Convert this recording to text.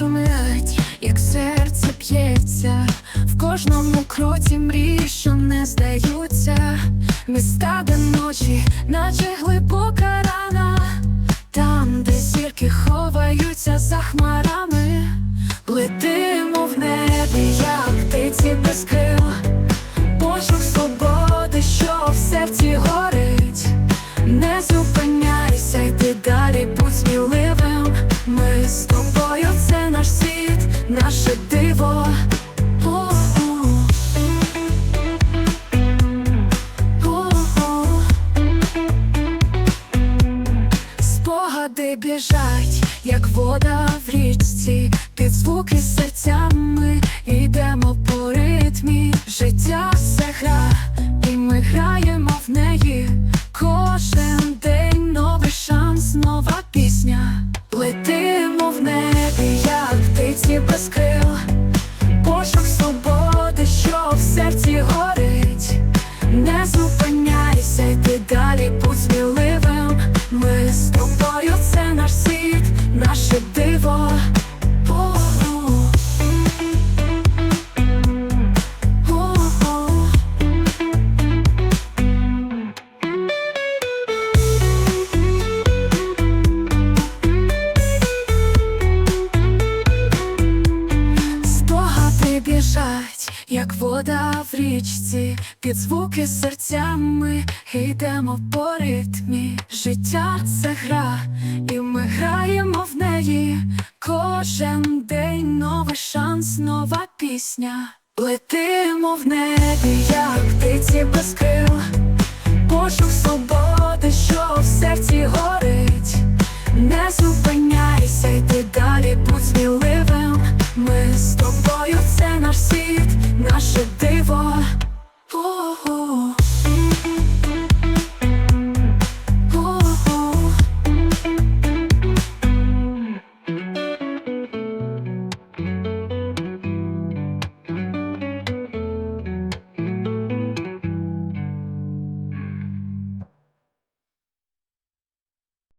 шумить, як серце п'ється, в кожному кроці мрії, що не здаються, міста де ночі, наче глибока рана, там, де зірки ховаються за хмарами, летимо в небі, як птиці без крил, пошук свободи, що в серці горить. Не зупиняйся, наше диво. Спогади біжать, як вода в річці, під звуки серцями йдемо по ритмі. Життя це гра, і ми граємо в неї. Кожен день новий шанс, нова пісня. Летимо в небі, птиці без крил. Пошук свободи, що в серці горить. Не зупиняйся, йди далі, будь сміливим. Ми з тобою, це наш світ, наше диво. біжать, як вода в річці, під звуки серцями йдемо по ритмі. Життя це гра, і ми граємо в неї. Кожен день новий шанс, нова пісня. Летимо в небі, як птиці без крил, пошук свободи, що в серці горить, не зупиняй. тобою це наш світ, наше диво. О -о -о.